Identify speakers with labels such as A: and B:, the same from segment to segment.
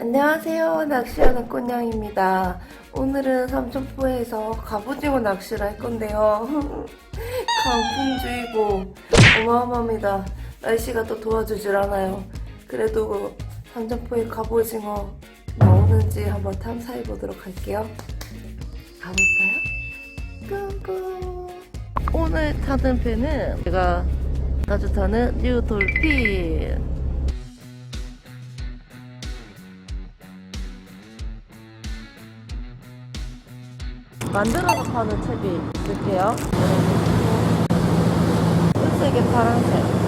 A: 안녕하세요. 낚시하는 꽃냥입니다. 오늘은 삼천포에서 갑오징어 낚시를 할 건데요. 강풍주의보 어마어마합니다. 날씨가 또 도와주질 않아요. 그래도 삼천포에 갑오징어 나오는지 한번 탐사해 보도록 할게요. 가볼까요? 꿍꿍. 오늘 타는 배는 제가 자주 타는 뉴 돌핀. 만들어서 파는 책이 있을게요. 은색에 파란색.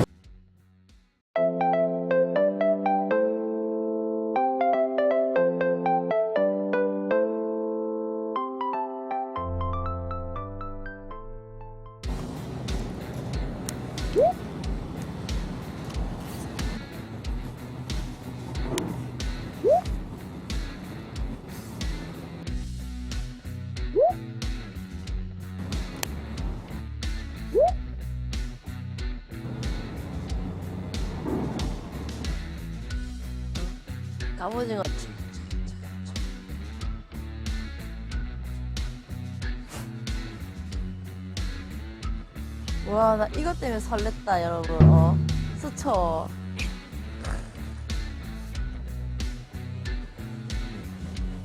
A: 갑오징어. 와, 나 이것 때문에 설렜다, 여러분. 어, 수초.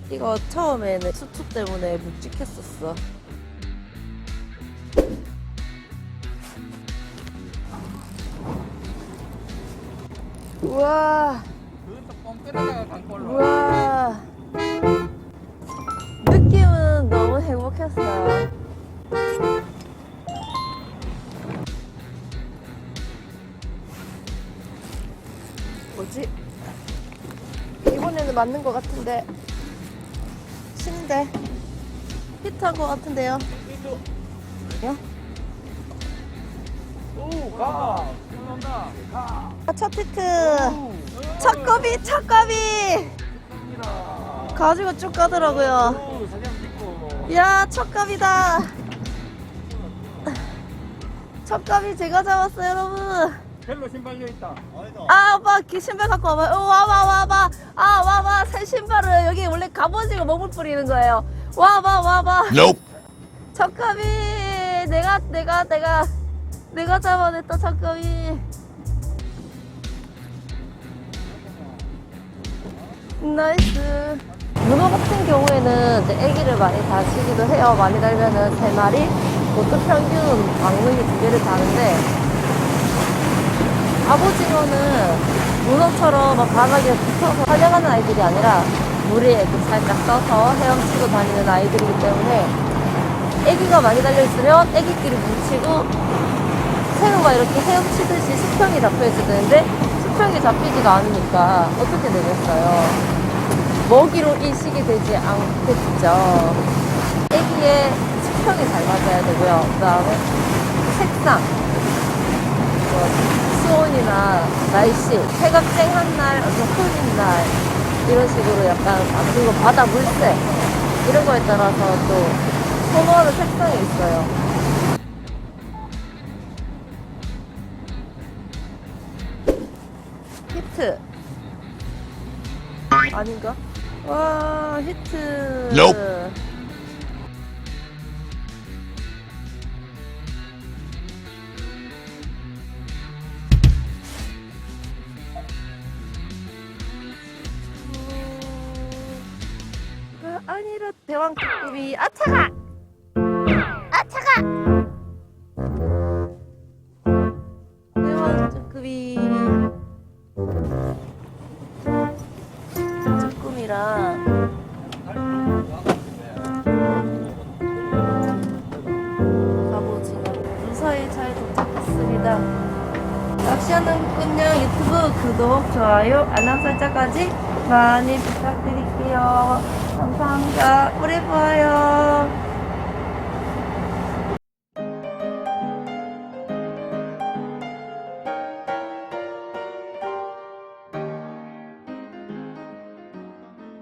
A: 이거 처음에는 수초 때문에 묵직했었어. 우와.
B: 때려다가 간 걸로.
A: 우와 느낌은 너무 행복했어요 뭐지? 이번에는 맞는 것 같은데 신데 히트한 것 같은데요 야?
B: 오, 가.
A: 아, 첫 히트 첫 겁이 첫 겁이 가지고 쭉 가더라고요
B: 오, 사진 찍고.
A: 야, 첫갑이다. 첫갑이 제가 잡았어요, 여러분.
B: 벨로 신발려 있다.
A: 아, 오빠, 그 신발 갖고 와봐요. 어, 와봐, 와봐. 아, 와봐. 새 신발을 여기 원래 갑오징어 먹을 뿌리는 거예요. 와봐, 와봐.
C: Nope.
A: 첫갑이 내가, 내가, 내가, 내가 잡아냈다, 첫갑이. 나이스. 문어 같은 경우에는 이제 애기를 많이 다치기도 해요. 많이 달면은 세 마리, 보통 평균 방능이 두 개를 다는데, 갑오징어는 문어처럼 막 바닥에 붙어서 사냥하는 아이들이 아니라 물에 살짝 떠서 헤엄치고 다니는 아이들이기 때문에 애기가 많이 달려있으면 애기끼리 뭉치고 새우가 이렇게 헤엄치듯이 수평이 잡혀있어야 되는데 수평이 잡히지가 않으니까 어떻게 되겠어요? 먹이로 인식이 되지 않겠죠. 애기의 수평이 잘 맞아야 되고요. 그 다음에 색상, 뭐 수온이나 날씨, 해가 쨍한 날, 어떤 흐린 날 이런 식으로 약간 아, 그리고 바다 물색 이런 거에 따라서 또 선호하는 색상이 있어요. 히트 아닌가? 와 히트.
C: Nope.
A: 그 아니라 대왕급이 아차가 아차가 꽃냥 유튜브 구독, 좋아요, 알람 설정까지 많이 부탁드릴게요. 감사합니다. 오래 봐요.